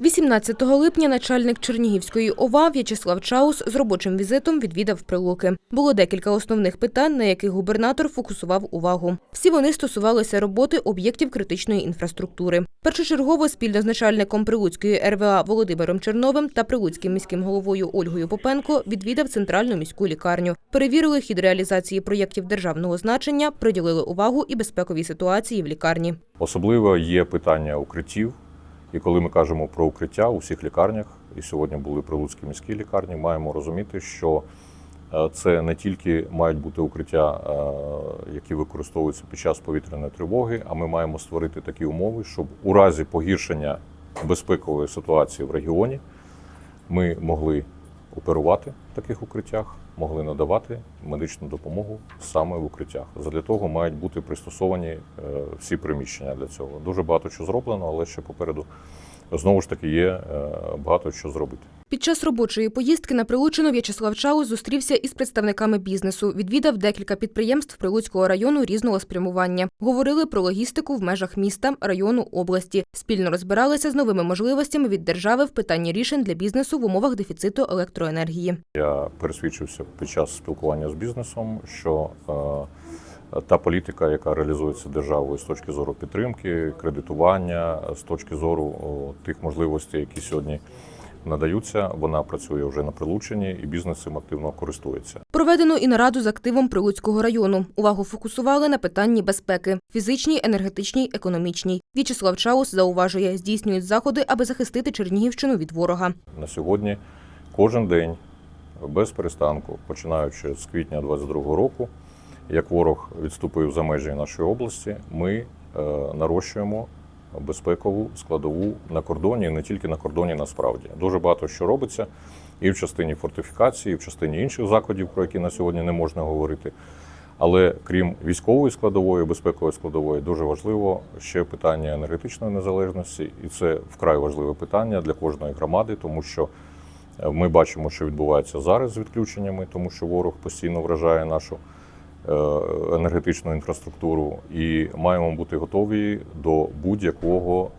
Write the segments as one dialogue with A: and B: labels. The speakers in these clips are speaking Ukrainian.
A: 18 липня начальник Чернігівської ОВА В'ячеслав Чаус з робочим візитом відвідав Прилуки. Було декілька основних питань, на яких губернатор фокусував увагу. Всі вони стосувалися роботи об'єктів критичної інфраструктури. Першочергово спільно з начальником Прилуцької РВА Володимиром Черновим та Прилуцьким міським головою Ольгою Попенко відвідав центральну міську лікарню. Перевірили хід реалізації проєктів державного значення, приділили увагу і безпековій ситуації в лікарні.
B: Особливо є питання укриттів. І коли ми кажемо про укриття у всіх лікарнях, і сьогодні були при Луцькій міській лікарні, маємо розуміти, що е, це не тільки мають бути укриття, е, які використовуються під час повітряної тривоги, а ми маємо створити такі умови, щоб у разі погіршення безпекової ситуації в регіоні ми могли оперувати таких укриттях, могли надавати медичну допомогу саме в укриттях. Задля того мають бути пристосовані е, всі приміщення для цього. Дуже багато що зроблено, але ще попереду знову ж таки є е, багато що зробити.
A: Під час робочої поїздки на Прилучину В'ячеслав Чаус зустрівся із представниками бізнесу, відвідав декілька підприємств Прилуцького району різного спрямування. Говорили про логістику в межах міста, району, області. Спільно розбиралися з новими можливостями від держави в питанні рішень для бізнесу в умовах дефіциту електроенергії.
B: Я пересвідчився під час спілкування з бізнесом, що е, та політика, яка реалізується державою з точки зору підтримки, кредитування, з точки зору тих можливостей, які сьогодні надаються, вона працює вже на прилученні, і бізнес цим активно користується.
A: Проведено і нараду з активом Прилуцького району. Увагу фокусували на питанні безпеки – фізичній, енергетичній, економічній. В'ячеслав Чаус зауважує, здійснюють заходи, аби захистити Чернігівщину від ворога.
B: На сьогодні кожен день без перестанку, починаючи з квітня 2022 року, як ворог відступив за межі нашої області, ми е, нарощуємо безпекову складову на кордоні, не тільки на кордоні, насправді дуже багато що робиться і в частині фортифікації, і в частині інших заходів, про які на сьогодні не можна говорити. Але крім військової складової, безпекової складової, дуже важливо ще питання енергетичної незалежності, і це вкрай важливе питання для кожної громади, тому що е, ми бачимо, що відбувається зараз з відключеннями, тому що ворог постійно вражає нашу енергетичну інфраструктуру, і маємо бути готові до будь-якого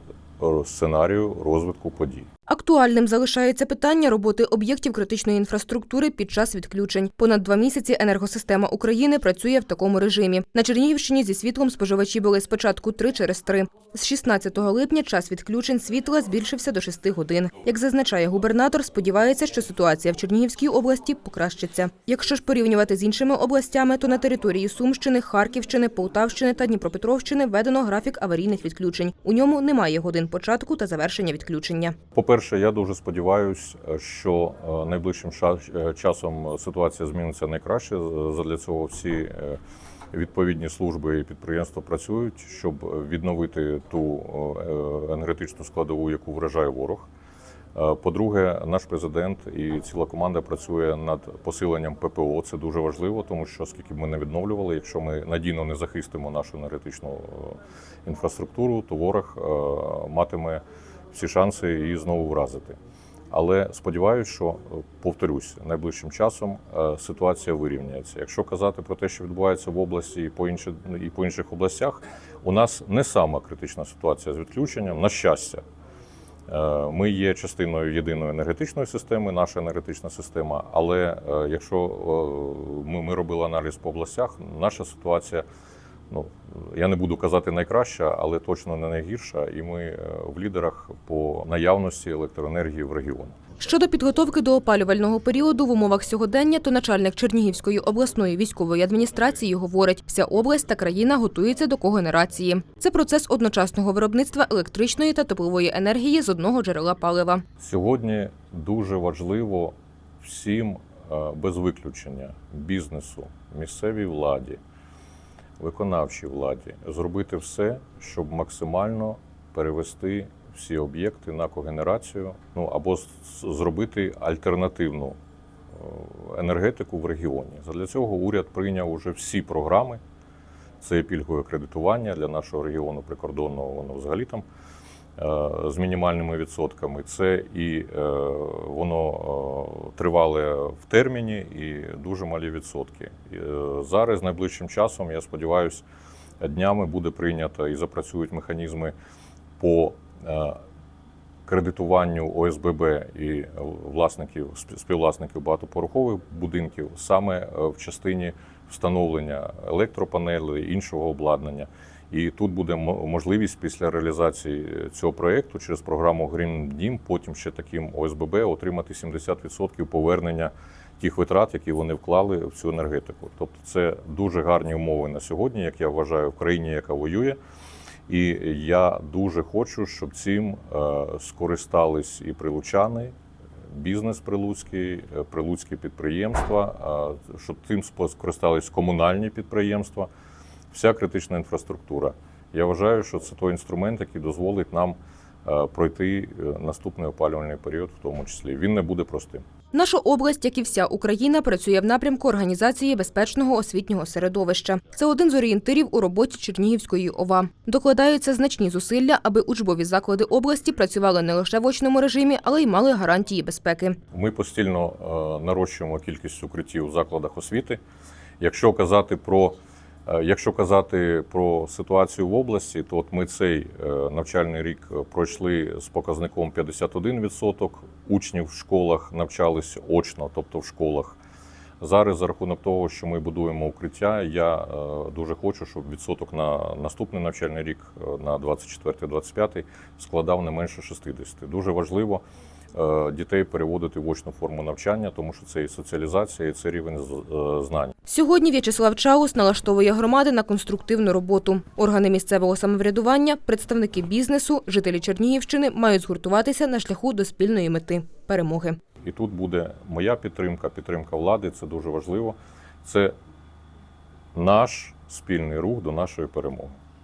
B: е, сценарію розвитку подій.
A: Актуальним залишається питання роботи об'єктів критичної інфраструктури під час відключень. Понад два місяці енергосистема України працює в такому режимі. На Чернігівщині зі світлом споживачі були спочатку три через три. З 16 липня час відключень світла збільшився до 6 годин. Як зазначає губернатор, сподівається, що ситуація в Чернігівській області покращиться. Якщо ж порівнювати з іншими областями, то на території Сумщини, Харківщини, Полтавщини та Дніпропетровщини введено графік аварійних відключень. У ньому немає годин початку та завершення відключення.
B: По-перше, я дуже сподіваюся, що е, найближчим е, часом ситуація зміниться найкраще. Задля цього всі е, відповідні служби і підприємства працюють, щоб відновити ту е, енергетичну складову, яку вражає ворог. Е, По-друге, наш президент і ціла команда працює над посиленням ППО. Це дуже важливо, тому що скільки б ми не відновлювали, якщо ми надійно не захистимо нашу енергетичну е, інфраструктуру, то ворог е, матиме всі шанси її знову вразити. Але сподіваюся, що е, повторюсь, найближчим часом е, ситуація вирівняється. Якщо казати про те, що відбувається в області і по інші, і по інших областях, у нас не сама критична ситуація з відключенням, на щастя. Е, Ми є частиною єдиної енергетичної системи, наша енергетична система. Але якщо ми робили аналіз по областях, наша ситуація, ну я не буду казати найкраща, але точно не найгірша. І ми е, в лідерах по наявності електроенергії в регіоні.
A: Щодо підготовки до опалювального періоду в умовах сьогодення, то начальник Чернігівської обласної військової адміністрації говорить, вся область та країна готується до когенерації. Це процес одночасного виробництва електричної та теплової енергії з одного джерела палива.
B: Сьогодні дуже важливо всім е, без виключення бізнесу, місцевій владі, виконавчій владі зробити все, щоб максимально перевести всі об'єкти на когенерацію, ну або зробити альтернативну е, енергетику в регіоні. Для цього уряд прийняв уже всі програми. Це пільгове кредитування для нашого регіону прикордонного, воно взагалі там з мінімальними відсотками. Це і е, воно е, тривале в терміні і дуже малі відсотки. Е, Зараз найближчим часом, я сподіваюся, днями буде прийнято і запрацюють механізми по е, кредитуванню ОСББ і власників співвласників багатоповерхових будинків саме е, в частині встановлення електропанелей, іншого обладнання. І тут буде мо- можливість після реалізації цього проєкту через програму Green Дім, потім ще таким ОСББ отримати 70% повернення тих витрат, які вони вклали в цю енергетику. Тобто це дуже гарні умови на сьогодні, як я вважаю, в країні, яка воює. І я дуже хочу, щоб цим е, скористались і прилучани, бізнес прилуцький, е, прилуцькі підприємства, е, щоб цим скористались комунальні підприємства, вся критична інфраструктура. Я вважаю, що це той інструмент, який дозволить нам е, пройти е, наступний опалювальний період, в тому числі. Він не буде простим.
A: Наша область, як і вся Україна, працює в напрямку організації безпечного освітнього середовища. Це один з орієнтирів у роботі Чернігівської ОВА. Докладаються значні зусилля, аби учбові заклади області працювали не лише в очному режимі, але й мали гарантії безпеки.
B: Ми постійно е, нарощуємо кількість укриттів у закладах освіти. Якщо казати про якщо казати про ситуацію в області, то от ми цей е, навчальний рік пройшли з показником 51% учнів в школах навчались очно, тобто в школах. Зараз за рахунок того, що ми будуємо укриття, я е, дуже хочу, щоб відсоток на наступний навчальний рік, е, на 24-25, складав не менше 60. Дуже важливо е, дітей переводити в очну форму навчання, тому що це і соціалізація, і це рівень знань.
A: Сьогодні В'ячеслав Чаус налаштовує громади на конструктивну роботу. Органи місцевого самоврядування, представники бізнесу, жителі Чернігівщини мають згуртуватися на шляху до спільної мети перемоги.
B: І тут буде моя підтримка, підтримка влади. Це дуже важливо. Це наш спільний рух до нашої перемоги.